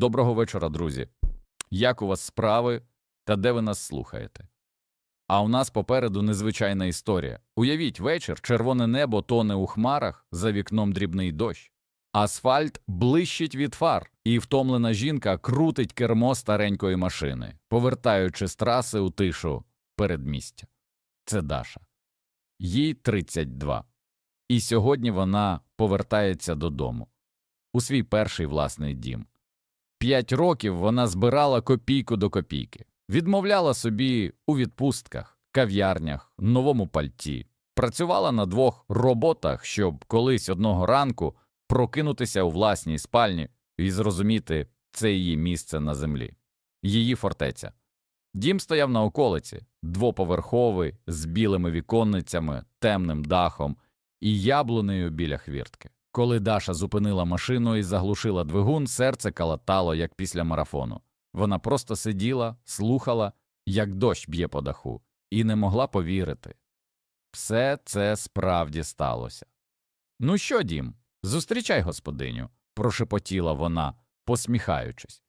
Доброго вечора, друзі. Як у вас справи та де ви нас слухаєте? А у нас попереду незвичайна історія. Уявіть вечір, червоне небо тоне у хмарах, за вікном дрібний дощ. Асфальт блищить від фар, і втомлена жінка крутить кермо старенької машини, повертаючи з траси у тишу передмістя. Це Даша. Їй 32. І сьогодні вона повертається додому у свій перший власний дім. П'ять років вона збирала копійку до копійки, відмовляла собі у відпустках, кав'ярнях, новому пальті, працювала на двох роботах, щоб колись одного ранку прокинутися у власній спальні і зрозуміти це її місце на землі, її фортеця. Дім стояв на околиці, двоповерховий, з білими віконницями, темним дахом і яблунею біля хвіртки. Коли Даша зупинила машину і заглушила двигун, серце калатало, як після марафону. Вона просто сиділа, слухала, як дощ б'є по даху, і не могла повірити. Все це справді сталося. Ну що, дім, зустрічай господиню, прошепотіла вона, посміхаючись.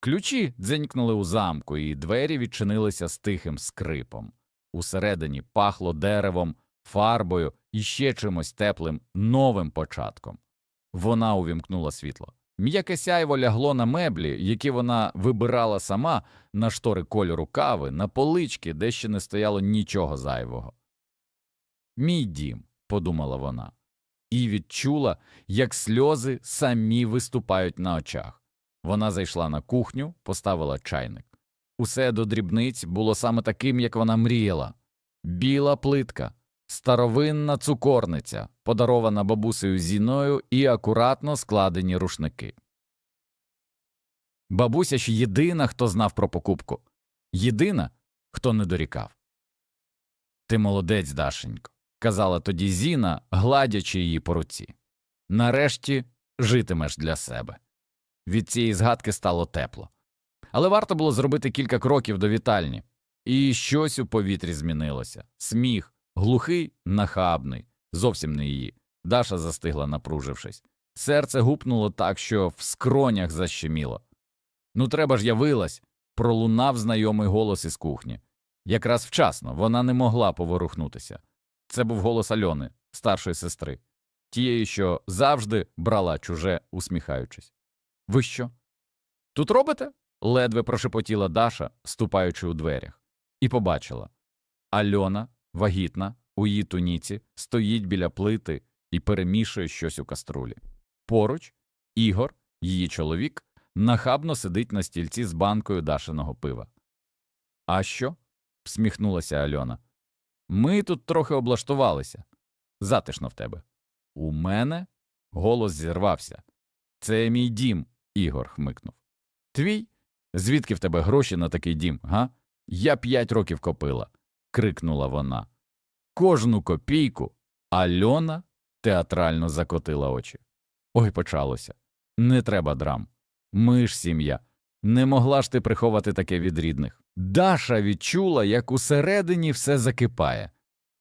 Ключі дзенькнули у замку, і двері відчинилися з тихим скрипом. Усередині пахло деревом, фарбою і ще чимось теплим, новим початком. Вона увімкнула світло. М'яке сяйво лягло на меблі, які вона вибирала сама, на штори кольору кави, на полички, де ще не стояло нічого зайвого. Мій дім, подумала вона, і відчула, як сльози самі виступають на очах. Вона зайшла на кухню, поставила чайник. Усе до дрібниць було саме таким, як вона мріяла біла плитка, старовинна цукорниця, подарована бабусею Зіною і акуратно складені рушники. Бабуся ж єдина, хто знав про покупку, єдина, хто не дорікав. Ти молодець, Дашенько, казала тоді Зіна, гладячи її по руці. Нарешті житимеш для себе. Від цієї згадки стало тепло. Але варто було зробити кілька кроків до вітальні, і щось у повітрі змінилося сміх, глухий, нахабний, зовсім не її. Даша застигла, напружившись. Серце гупнуло так, що в скронях защеміло. Ну, треба ж явилась, пролунав знайомий голос із кухні. Якраз вчасно вона не могла поворухнутися. Це був голос Альони, старшої сестри, тієї, що завжди брала чуже, усміхаючись. Ви що? Тут робите? ледве прошепотіла Даша, ступаючи у дверях, і побачила. Альона, вагітна, у її туніці, стоїть біля плити і перемішує щось у каструлі. Поруч Ігор, її чоловік, нахабно сидить на стільці з банкою Дашиного пива. А що? всміхнулася Альона. Ми тут трохи облаштувалися. Затишно в тебе. У мене голос зірвався. Це мій дім, Ігор хмикнув. Твій? Звідки в тебе гроші на такий дім, га? Я п'ять років копила, крикнула вона. Кожну копійку Альона театрально закотила очі. Ой, почалося. Не треба драм. Ми ж сім'я. Не могла ж ти приховати таке від рідних. Даша відчула, як усередині все закипає.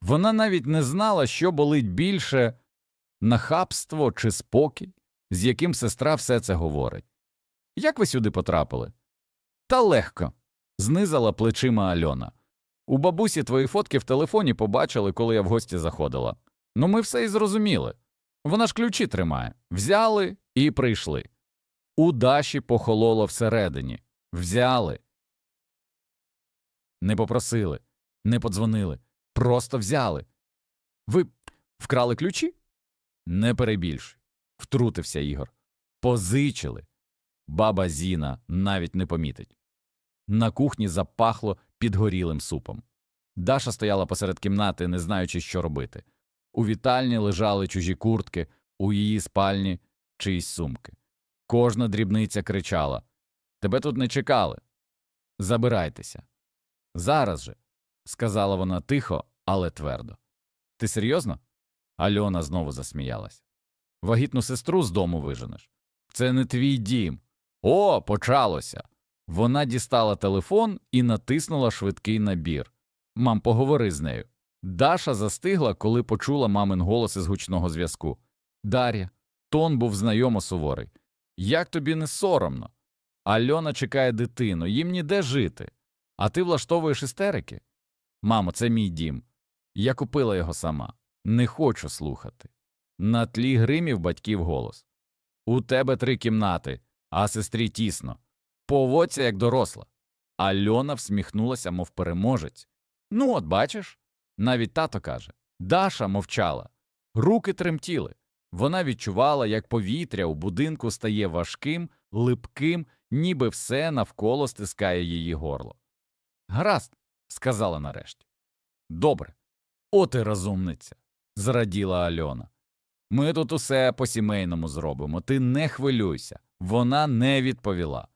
Вона навіть не знала, що болить більше нахабство чи спокій, з яким сестра все це говорить. Як ви сюди потрапили? Та легко. знизала плечима Альона. У бабусі твої фотки в телефоні побачили, коли я в гості заходила. Ну, ми все і зрозуміли. Вона ж ключі тримає. Взяли і прийшли. У Даші похололо всередині. Взяли. Не попросили, не подзвонили, просто взяли. Ви вкрали ключі? Не перебільшуй, втрутився Ігор. Позичили. Баба Зіна навіть не помітить. На кухні запахло підгорілим супом. Даша стояла посеред кімнати, не знаючи, що робити. У вітальні лежали чужі куртки, у її спальні чиїсь сумки. Кожна дрібниця кричала Тебе тут не чекали. Забирайтеся. Зараз же, сказала вона тихо, але твердо. Ти серйозно? Альона знову засміялась. Вагітну сестру з дому виженеш. Це не твій дім. О, почалося. Вона дістала телефон і натиснула швидкий набір. Мам, поговори з нею. Даша застигла, коли почула мамин голос із гучного зв'язку. Дар'я, тон був знайомо суворий. Як тобі не соромно? Альона чекає дитину, їм ніде жити. А ти влаштовуєш істерики? Мамо, це мій дім. Я купила його сама. Не хочу слухати. На тлі гримів батьків голос. У тебе три кімнати, а сестрі тісно. Поводься як доросла. Альона всміхнулася, мов переможець. Ну, от бачиш, навіть тато каже. Даша мовчала. Руки тремтіли. Вона відчувала, як повітря у будинку стає важким, липким, ніби все навколо стискає її горло. Гаразд, сказала нарешті. Добре. От і розумниця, зраділа Альона. Ми тут усе по сімейному зробимо. Ти не хвилюйся. Вона не відповіла.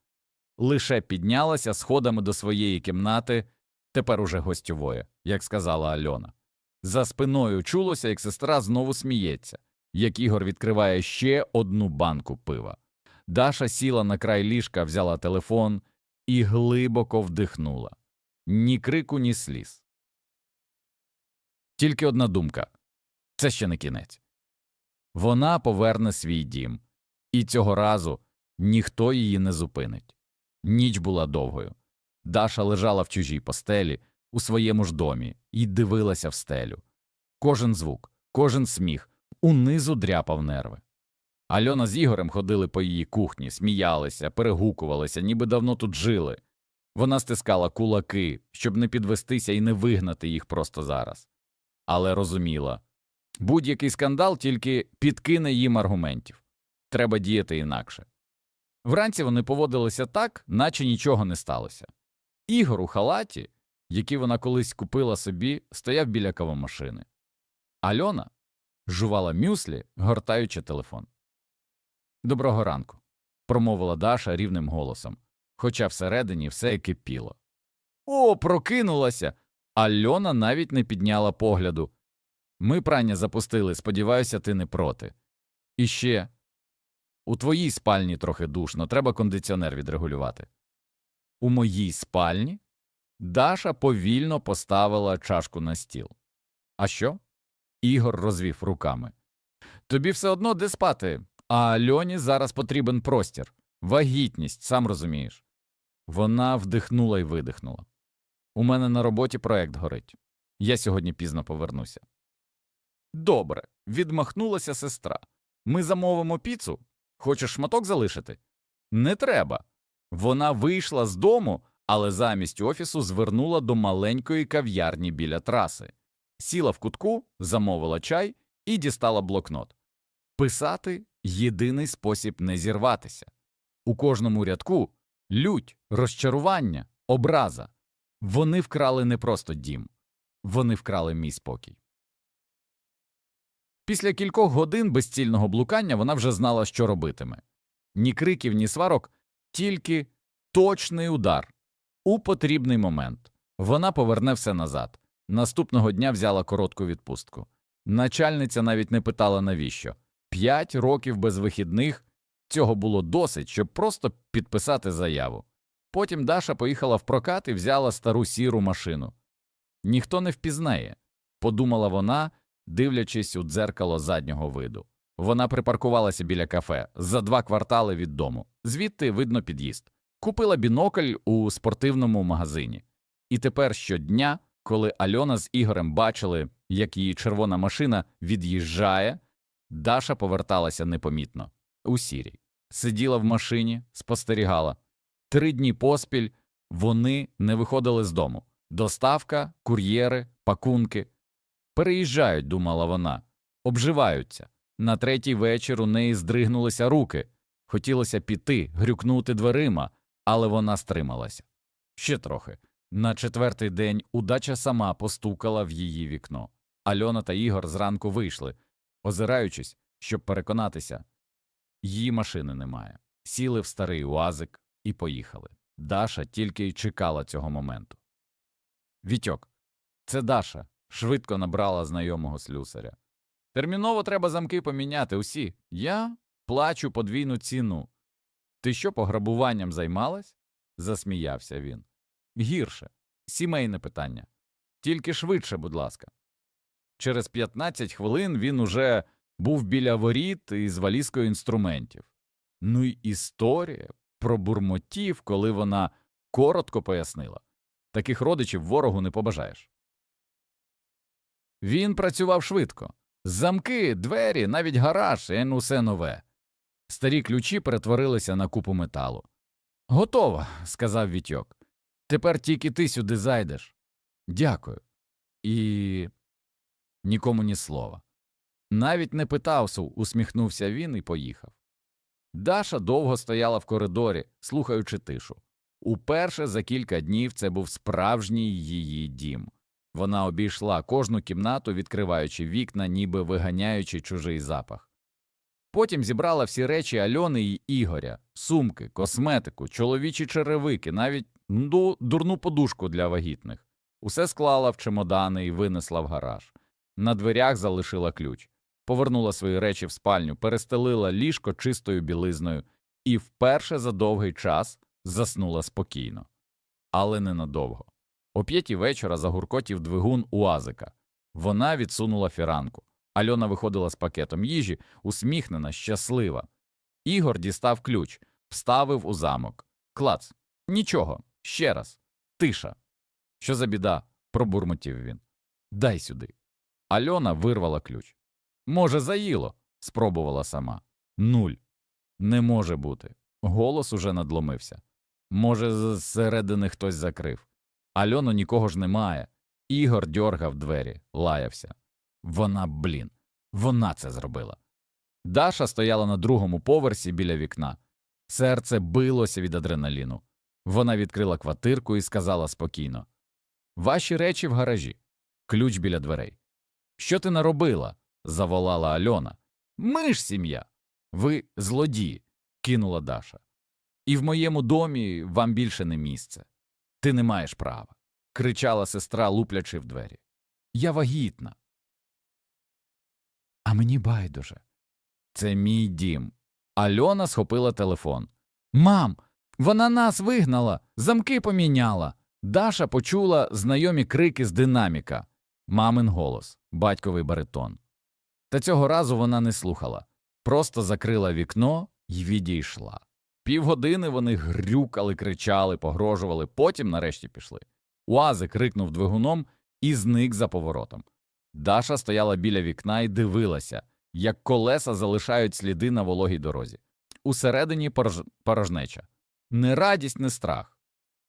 Лише піднялася сходами до своєї кімнати, тепер уже гостьової, як сказала Альона. За спиною чулося, як сестра знову сміється, як Ігор відкриває ще одну банку пива. Даша сіла на край ліжка, взяла телефон і глибоко вдихнула. Ні крику, ні сліз. Тільки одна думка це ще не кінець. Вона поверне свій дім, і цього разу ніхто її не зупинить. Ніч була довгою. Даша лежала в чужій постелі у своєму ж домі і дивилася в стелю. Кожен звук, кожен сміх унизу дряпав нерви. Альона з Ігорем ходили по її кухні, сміялися, перегукувалися, ніби давно тут жили. Вона стискала кулаки, щоб не підвестися і не вигнати їх просто зараз. Але розуміла будь-який скандал тільки підкине їм аргументів треба діяти інакше. Вранці вони поводилися так, наче нічого не сталося. Ігор у халаті, який вона колись купила собі, стояв біля кавомашини. Альона жувала мюслі, гортаючи телефон. Доброго ранку, промовила Даша рівним голосом, хоча всередині все кипіло. О, прокинулася. Альона навіть не підняла погляду. Ми прання запустили, сподіваюся, ти не проти. І ще у твоїй спальні трохи душно, треба кондиціонер відрегулювати. У моїй спальні Даша повільно поставила чашку на стіл. А що? Ігор розвів руками. Тобі все одно де спати, а Альоні зараз потрібен простір, вагітність, сам розумієш. Вона вдихнула і видихнула. У мене на роботі проект горить. Я сьогодні пізно повернуся. Добре, відмахнулася сестра. Ми замовимо піцу. Хочеш шматок залишити? Не треба. Вона вийшла з дому, але замість офісу звернула до маленької кав'ярні біля траси. Сіла в кутку, замовила чай і дістала блокнот. Писати єдиний спосіб не зірватися. У кожному рядку лють, розчарування, образа. Вони вкрали не просто дім, вони вкрали мій спокій. Після кількох годин безцільного блукання вона вже знала, що робитиме. Ні криків, ні сварок, тільки точний удар. У потрібний момент вона поверне все назад. Наступного дня взяла коротку відпустку. Начальниця навіть не питала навіщо. П'ять років без вихідних цього було досить, щоб просто підписати заяву. Потім Даша поїхала в прокат і взяла стару сіру машину. Ніхто не впізнає, подумала вона, дивлячись у дзеркало заднього виду. Вона припаркувалася біля кафе за два квартали від дому, звідти видно під'їзд. Купила бінокль у спортивному магазині. І тепер щодня, коли Альона з Ігорем бачили, як її червона машина від'їжджає, Даша поверталася непомітно у сірій. Сиділа в машині, спостерігала. Три дні поспіль вони не виходили з дому. Доставка, кур'єри, пакунки. Переїжджають, думала вона, обживаються. На третій вечір у неї здригнулися руки. Хотілося піти, грюкнути дверима, але вона стрималася. Ще трохи. На четвертий день удача сама постукала в її вікно. Альона та Ігор зранку вийшли, озираючись, щоб переконатися. Її машини немає. Сіли в старий уазик і поїхали. Даша тільки й чекала цього моменту. Вітьок, це Даша. Швидко набрала знайомого слюсаря. Терміново треба замки поміняти усі. Я плачу подвійну ціну. Ти що пограбуванням займалась? засміявся він. Гірше. Сімейне питання. Тільки швидше, будь ласка. Через 15 хвилин він уже був біля воріт із валізкою інструментів. Ну й історія. пробурмотів, коли вона коротко пояснила. Таких родичів ворогу не побажаєш. Він працював швидко. Замки, двері, навіть гараж, ен усе нове. Старі ключі перетворилися на купу металу. Готово, сказав Вітьок. Тепер тільки ти сюди зайдеш. Дякую. І нікому ні слова. Навіть не питався, усміхнувся він і поїхав. Даша довго стояла в коридорі, слухаючи тишу. Уперше за кілька днів це був справжній її дім. Вона обійшла кожну кімнату, відкриваючи вікна, ніби виганяючи чужий запах. Потім зібрала всі речі Альони й Ігоря, сумки, косметику, чоловічі черевики, навіть ну, дурну подушку для вагітних. Усе склала в чемодани і винесла в гараж. На дверях залишила ключ, повернула свої речі в спальню, перестелила ліжко чистою білизною і вперше за довгий час заснула спокійно. Але ненадовго. О п'ятій вечора загуркотів двигун уазика. Вона відсунула фіранку. Альона виходила з пакетом їжі, усміхнена, щаслива. Ігор дістав ключ, вставив у замок. Клац. Нічого. Ще раз. Тиша. Що за біда? пробурмотів він. Дай сюди. Альона вирвала ключ. Може, заїло? спробувала сама. Нуль. Не може бути. Голос уже надломився. Може, зсередини хтось закрив. Альону нікого ж немає. Ігор дьоргав двері, лаявся. Вона, блін, вона це зробила. Даша стояла на другому поверсі біля вікна. Серце билося від адреналіну. Вона відкрила квартирку і сказала спокійно Ваші речі в гаражі, ключ біля дверей. Що ти наробила? заволала Альона. Ми ж сім'я. Ви злодії, кинула Даша. І в моєму домі вам більше не місце. Ти не маєш права. кричала сестра, луплячи в двері. Я вагітна. А мені байдуже. Це мій дім. Альона схопила телефон. Мам, вона нас вигнала, замки поміняла. Даша почула знайомі крики з динаміка, мамин голос, батьковий баритон. Та цього разу вона не слухала, просто закрила вікно і відійшла. Півгодини вони грюкали, кричали, погрожували, потім нарешті пішли. Уазик крикнув двигуном і зник за поворотом. Даша стояла біля вікна і дивилася, як колеса залишають сліди на вологій дорозі. Усередині порож... порожнеча. Не радість, не страх.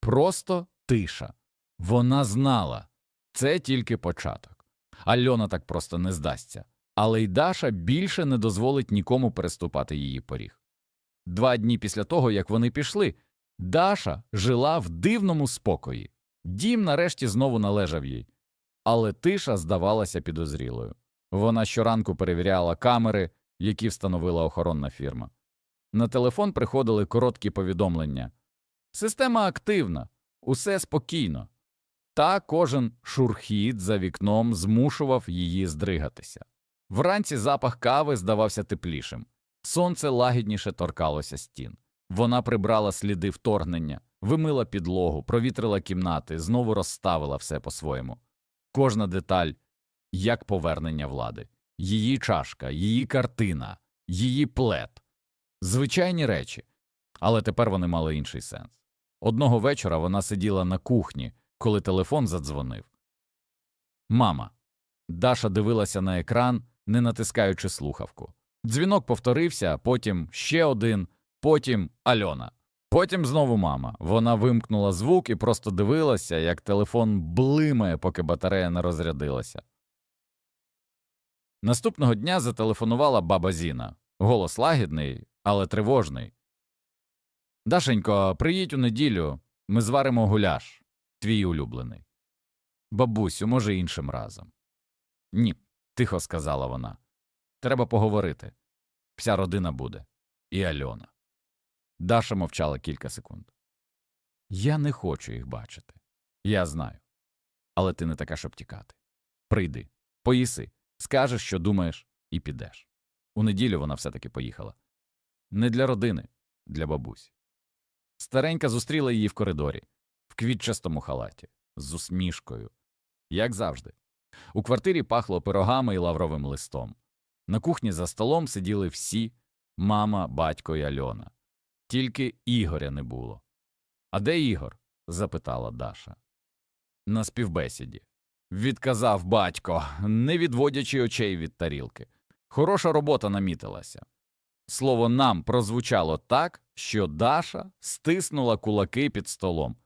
Просто тиша. Вона знала це тільки початок. Альона так просто не здасться. Але й Даша більше не дозволить нікому переступати її поріг. Два дні після того, як вони пішли, Даша жила в дивному спокої. Дім нарешті знову належав їй. Але тиша здавалася підозрілою. Вона щоранку перевіряла камери, які встановила охоронна фірма. На телефон приходили короткі повідомлення. Система активна, усе спокійно. Та кожен шурхіт за вікном змушував її здригатися. Вранці запах кави здавався теплішим, сонце лагідніше торкалося стін. Вона прибрала сліди вторгнення, вимила підлогу, провітрила кімнати, знову розставила все по-своєму. Кожна деталь як повернення влади, її чашка, її картина, її плед. Звичайні речі, але тепер вони мали інший сенс. Одного вечора вона сиділа на кухні, коли телефон задзвонив. Мама. Даша дивилася на екран, не натискаючи слухавку. Дзвінок повторився, потім ще один, потім Альона. Потім знову мама. Вона вимкнула звук і просто дивилася, як телефон блимає, поки батарея не розрядилася. Наступного дня зателефонувала баба Зіна. Голос лагідний, але тривожний. Дашенько, приїдь у неділю, ми зваримо гуляш, твій улюблений. Бабусю, може, іншим разом. Ні, тихо сказала вона. Треба поговорити. Вся родина буде. І Альона. Даша мовчала кілька секунд. Я не хочу їх бачити. Я знаю. Але ти не така, щоб тікати. Прийди, поїси, скажеш, що думаєш, і підеш. У неділю вона все таки поїхала. Не для родини, для бабусі. Старенька зустріла її в коридорі, в квітчастому халаті, з усмішкою, як завжди. У квартирі пахло пирогами і лавровим листом. На кухні за столом сиділи всі мама, батько і Альона. Тільки Ігоря не було. А де Ігор? запитала Даша. На співбесіді. Відказав батько, не відводячи очей від тарілки. Хороша робота намітилася. Слово нам прозвучало так, що Даша стиснула кулаки під столом.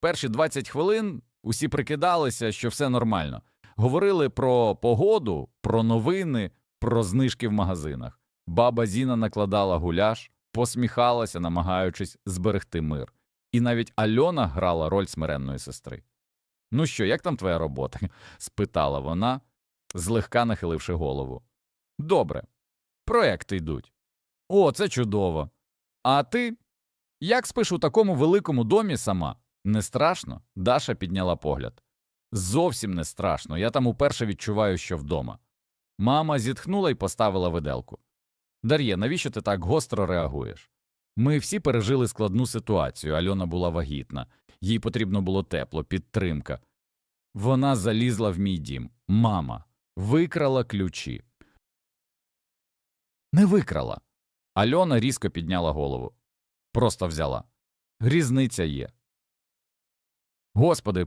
Перші 20 хвилин усі прикидалися, що все нормально. Говорили про погоду, про новини, про знижки в магазинах. Баба Зіна накладала гуляш, посміхалася, намагаючись зберегти мир. І навіть Альона грала роль смиренної сестри. Ну що, як там твоя робота? спитала вона, злегка нахиливши голову. Добре, проекти йдуть. О, це чудово. А ти? Як спиш у такому великому домі сама? Не страшно? Даша підняла погляд. Зовсім не страшно. Я там уперше відчуваю, що вдома. Мама зітхнула і поставила виделку. Дар'є, навіщо ти так гостро реагуєш? Ми всі пережили складну ситуацію. Альона була вагітна, їй потрібно було тепло, підтримка. Вона залізла в мій дім. Мама викрала ключі. Не викрала. Альона різко підняла голову. Просто взяла. Різниця є. Господи,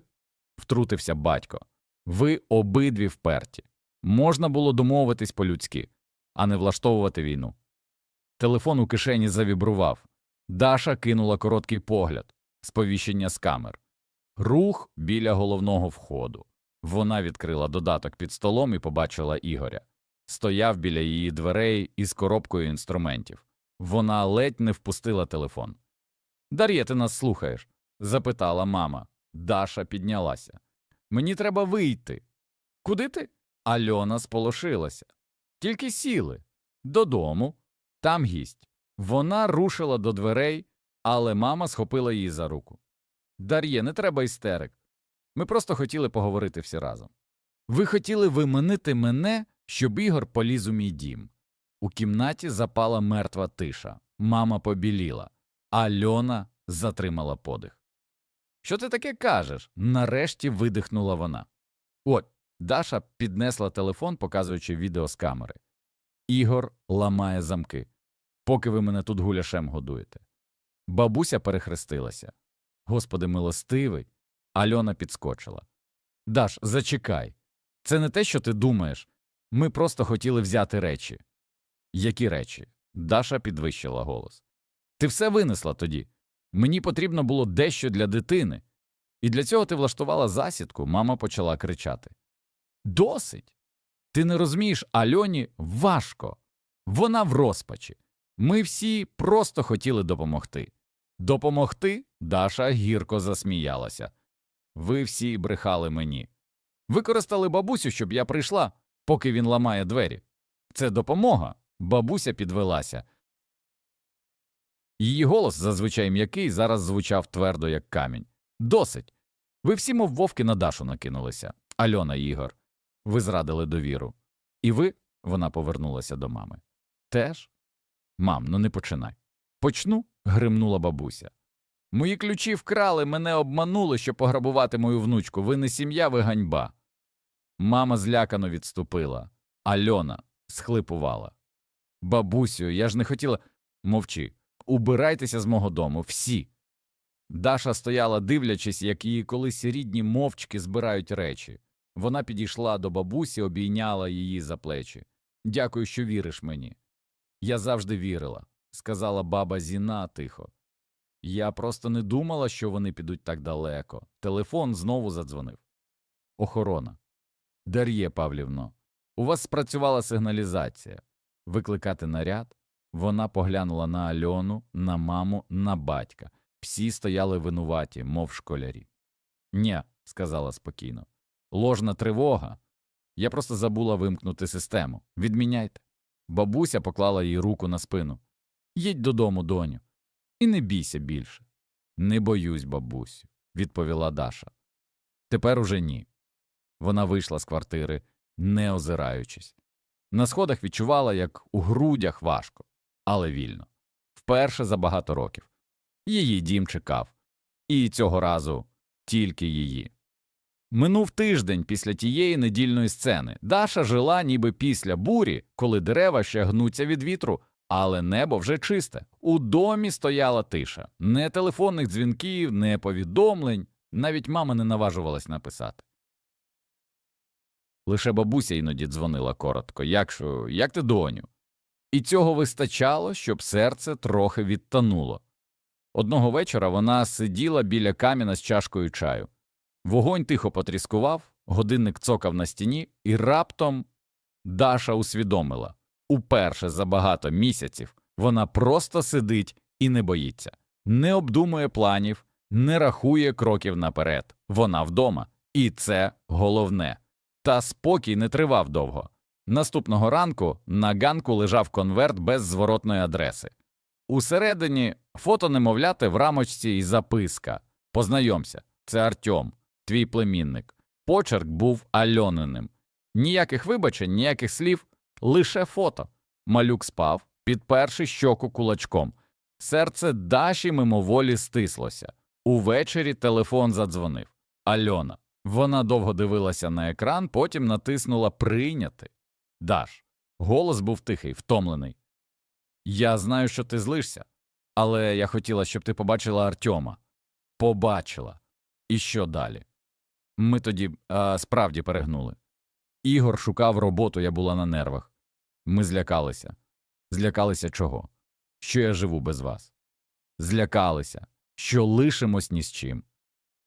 втрутився батько. Ви обидві вперті. Можна було домовитись по-людськи, а не влаштовувати війну. Телефон у кишені завібрував. Даша кинула короткий погляд, сповіщення з камер. Рух біля головного входу. Вона відкрила додаток під столом і побачила Ігоря. Стояв біля її дверей із коробкою інструментів. Вона ледь не впустила телефон. Дар'є, ти нас слухаєш? запитала мама. Даша піднялася. Мені треба вийти. Куди ти? Альона сполошилася. Тільки сіли. Додому. Там гість. Вона рушила до дверей, але мама схопила її за руку. Дар'є, не треба істерик. Ми просто хотіли поговорити всі разом. Ви хотіли виманити мене, щоб Ігор поліз у мій дім. У кімнаті запала мертва тиша. Мама побіліла. Альона затримала подих. Що ти таке кажеш? нарешті видихнула вона. От, Даша піднесла телефон, показуючи відео з камери. Ігор ламає замки. Поки ви мене тут гуляшем годуєте. Бабуся перехрестилася. Господи милостивий. Альона підскочила. Даш, зачекай. Це не те, що ти думаєш. Ми просто хотіли взяти речі. Які речі? Даша підвищила голос. Ти все винесла тоді. Мені потрібно було дещо для дитини. І для цього ти влаштувала засідку, мама почала кричати. Досить. Ти не розумієш, Альоні важко. Вона в розпачі. Ми всі просто хотіли допомогти. Допомогти? Даша гірко засміялася. Ви всі брехали мені. Використали бабусю, щоб я прийшла, поки він ламає двері. Це допомога. Бабуся підвелася. Її голос, зазвичай м'який, зараз звучав твердо, як камінь. Досить. Ви всі, мов вовки на Дашу накинулися. Альона Ігор. Ви зрадили довіру. І ви, вона повернулася до мами. Теж? Мам, ну не починай. Почну? гримнула бабуся. Мої ключі вкрали, мене обманули, щоб пограбувати мою внучку. Ви не сім'я, ви ганьба. Мама злякано відступила. Альона схлипувала. Бабусю, я ж не хотіла. Мовчи. Убирайтеся з мого дому, всі. Даша стояла, дивлячись, як її колись рідні мовчки збирають речі. Вона підійшла до бабусі, обійняла її за плечі. Дякую, що віриш мені. Я завжди вірила, сказала баба Зіна тихо. Я просто не думала, що вони підуть так далеко. Телефон знову задзвонив. Охорона. Дар'є Павлівно, у вас спрацювала сигналізація. Викликати наряд? Вона поглянула на Альону, на маму, на батька. Всі стояли винуваті, мов школярі. Ні, сказала спокійно. Ложна тривога. Я просто забула вимкнути систему. Відміняйте. Бабуся поклала їй руку на спину. Їдь додому, доню. І не бійся більше. Не боюсь, бабусю, відповіла Даша. Тепер уже ні. Вона вийшла з квартири, не озираючись. На сходах відчувала, як у грудях важко, але вільно. Вперше за багато років. Її дім чекав. І цього разу тільки її. Минув тиждень після тієї недільної сцени. Даша жила ніби після бурі, коли дерева ще гнуться від вітру, Але небо вже чисте. У домі стояла тиша. Не телефонних дзвінків, не повідомлень. Навіть мама не наважувалась написати. Лише бабуся іноді дзвонила коротко. Як, як ти, доню? І цього вистачало, щоб серце трохи відтануло. Одного вечора вона сиділа біля каміна з чашкою чаю. Вогонь тихо потріскував, годинник цокав на стіні, і раптом Даша усвідомила уперше за багато місяців вона просто сидить і не боїться, не обдумує планів, не рахує кроків наперед. Вона вдома, і це головне. Та спокій не тривав довго. Наступного ранку на ганку лежав конверт без зворотної адреси. Усередині фото немовляти в рамочці і записка. Познайомся, це Артем, твій племінник. Почерк був Альониним. Ніяких вибачень, ніяких слів, лише фото. Малюк спав, підперши щоку кулачком. Серце Даші мимоволі стислося. Увечері телефон задзвонив. Альона. Вона довго дивилася на екран, потім натиснула Прийняти. Даш. Голос був тихий, втомлений. Я знаю, що ти злишся, але я хотіла, щоб ти побачила Артема. Побачила. І що далі? Ми тоді а, справді перегнули. Ігор шукав роботу, я була на нервах. Ми злякалися. Злякалися чого? Що я живу без вас. Злякалися, що лишимось ні з чим.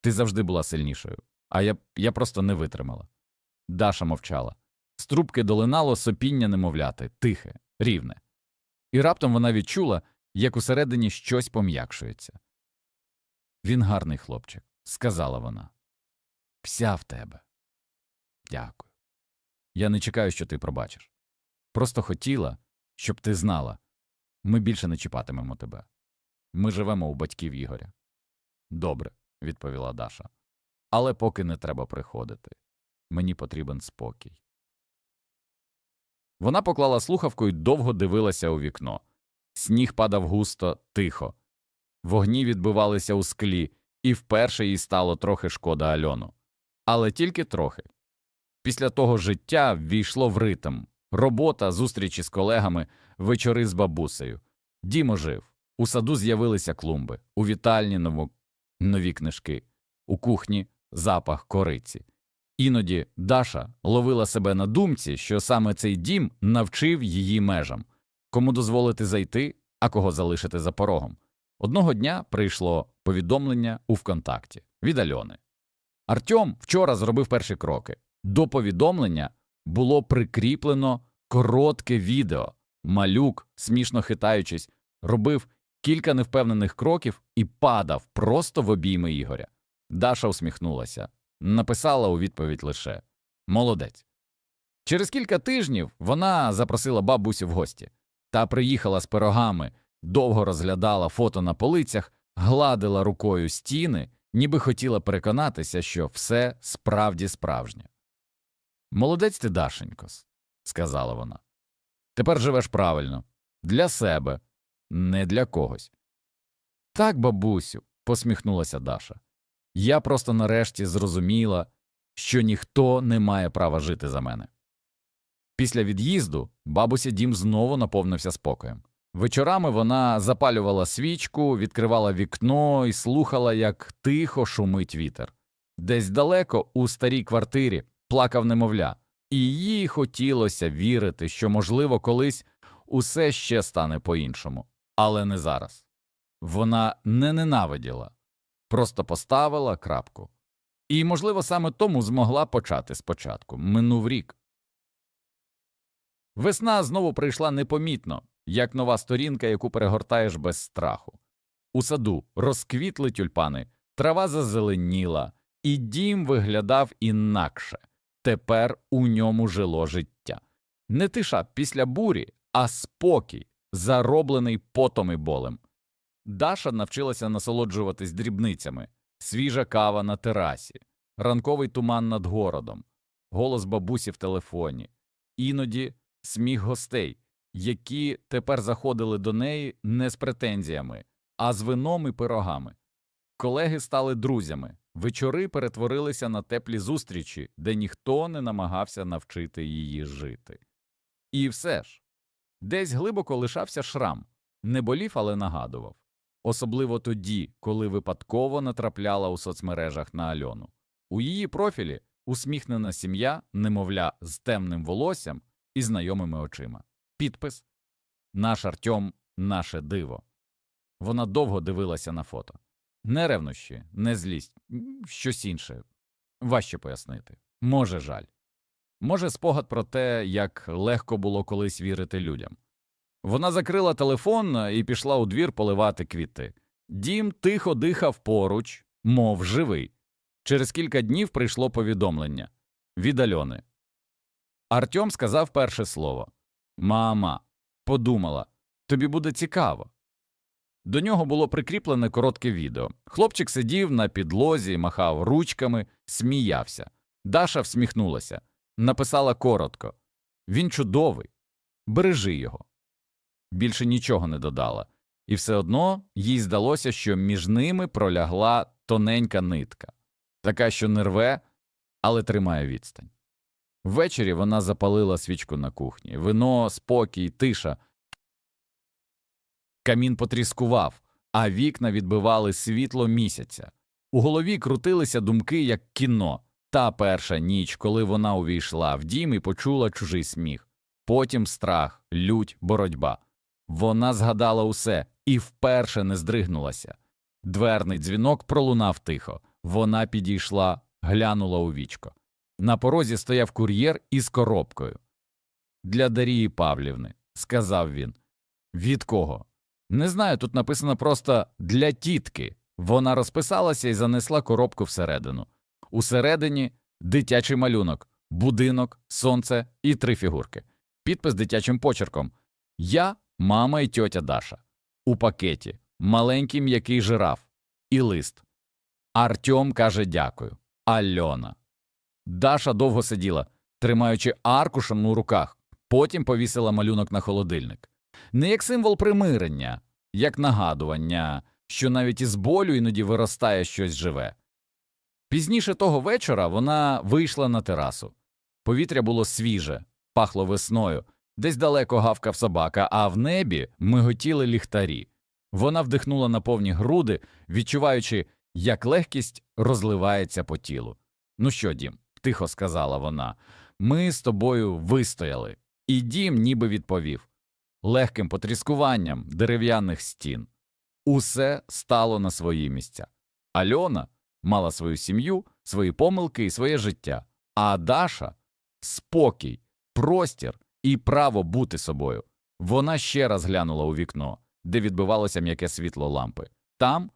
Ти завжди була сильнішою, а я, я просто не витримала. Даша мовчала. З трубки долинало сопіння немовляти, тихе, рівне. І раптом вона відчула, як усередині щось пом'якшується. Він гарний хлопчик, сказала вона. Вся в тебе. Дякую. Я не чекаю, що ти пробачиш. Просто хотіла, щоб ти знала ми більше не чіпатимемо тебе. Ми живемо у батьків Ігоря. Добре, відповіла Даша. Але поки не треба приходити. Мені потрібен спокій. Вона поклала слухавку і довго дивилася у вікно. Сніг падав густо, тихо. Вогні відбивалися у склі, і вперше їй стало трохи шкода Альону. Але тільки трохи. Після того життя ввійшло в ритм робота, зустрічі з колегами, вечори з бабусею. Дім ожив. У саду з'явилися клумби, у вітальні ново... нові книжки, у кухні запах кориці. Іноді Даша ловила себе на думці, що саме цей дім навчив її межам, кому дозволити зайти, а кого залишити за порогом. Одного дня прийшло повідомлення у ВКонтакті від Альони. Артем вчора зробив перші кроки. До повідомлення було прикріплено коротке відео. Малюк, смішно хитаючись, робив кілька невпевнених кроків і падав просто в обійми Ігоря. Даша усміхнулася, написала у відповідь лише Молодець. Через кілька тижнів вона запросила бабусю в гості та приїхала з пирогами, довго розглядала фото на полицях, гладила рукою стіни, ніби хотіла переконатися, що все справді справжнє. Молодець ти, Дашенькос, сказала вона. Тепер живеш правильно, для себе, не для когось. Так, бабусю, посміхнулася Даша. Я просто нарешті зрозуміла, що ніхто не має права жити за мене. Після від'їзду бабуся дім знову наповнився спокоєм. Вечорами вона запалювала свічку, відкривала вікно і слухала, як тихо шумить вітер. Десь далеко, у старій квартирі, плакав немовля, і їй хотілося вірити, що, можливо, колись усе ще стане по-іншому, але не зараз. Вона не ненавиділа, просто поставила крапку. І, можливо, саме тому змогла почати спочатку. Минув рік. Весна знову прийшла непомітно, як нова сторінка, яку перегортаєш без страху. У саду розквітли тюльпани, трава зазеленіла, і дім виглядав інакше. Тепер у ньому жило життя. Не тиша після бурі, а спокій, зароблений потом і болем. Даша навчилася насолоджуватись дрібницями свіжа кава на терасі, ранковий туман над городом, голос бабусі в телефоні, іноді сміх гостей, які тепер заходили до неї не з претензіями, а з вином і пирогами. Колеги стали друзями, вечори перетворилися на теплі зустрічі, де ніхто не намагався навчити її жити. І все ж Десь глибоко лишався шрам, не болів, але нагадував. Особливо тоді, коли випадково натрапляла у соцмережах на Альону. У її профілі усміхнена сім'я, немовля з темним волоссям і знайомими очима. Підпис Наш Артем, наше диво. Вона довго дивилася на фото. Не ревнощі, не злість, щось інше. Важче пояснити. Може, жаль. Може, спогад про те, як легко було колись вірити людям. Вона закрила телефон і пішла у двір поливати квіти. Дім тихо дихав поруч, мов живий. Через кілька днів прийшло повідомлення від Альони. Артем сказав перше слово Мама, подумала, тобі буде цікаво. До нього було прикріплене коротке відео. Хлопчик сидів на підлозі, махав ручками, сміявся. Даша всміхнулася, написала коротко Він чудовий, бережи його. Більше нічого не додала, і все одно їй здалося, що між ними пролягла тоненька нитка, така, що не рве, але тримає відстань. Ввечері вона запалила свічку на кухні, вино, спокій, тиша. Камін потріскував, а вікна відбивали світло місяця. У голові крутилися думки, як кіно. Та перша ніч, коли вона увійшла в дім і почула чужий сміх, потім страх, лють, боротьба. Вона згадала усе і вперше не здригнулася. Дверний дзвінок пролунав тихо. Вона підійшла, глянула у вічко. На порозі стояв кур'єр із коробкою. Для Дарії Павлівни, сказав він. Від кого? Не знаю, тут написано просто для тітки. Вона розписалася і занесла коробку всередину. Усередині дитячий малюнок, будинок, сонце і три фігурки. Підпис дитячим почерком. Я, мама і тьотя Даша. У пакеті маленький м'який жираф і лист. Артем каже дякую. Альона. Даша довго сиділа, тримаючи аркушем у руках, потім повісила малюнок на холодильник. Не як символ примирення, як нагадування, що навіть із болю іноді виростає щось живе. Пізніше того вечора вона вийшла на терасу. Повітря було свіже, пахло весною, десь далеко гавкав собака, а в небі миготіли ліхтарі. Вона вдихнула на повні груди, відчуваючи, як легкість розливається по тілу. Ну що, дім, тихо сказала вона, ми з тобою вистояли. І дім ніби відповів легким потріскуванням дерев'яних стін. Усе стало на свої місця. Альона мала свою сім'ю, свої помилки і своє життя, а Даша спокій, простір і право бути собою. Вона ще раз глянула у вікно, де відбивалося м'яке світло лампи. Там,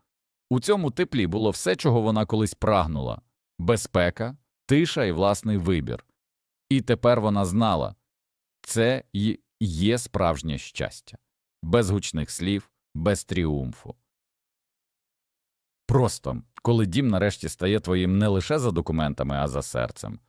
у цьому теплі, було все, чого вона колись прагнула безпека, тиша і власний вибір. І тепер вона знала це й є справжнє щастя, без гучних слів, без тріумфу. Просто, коли дім нарешті стає твоїм не лише за документами, а за серцем,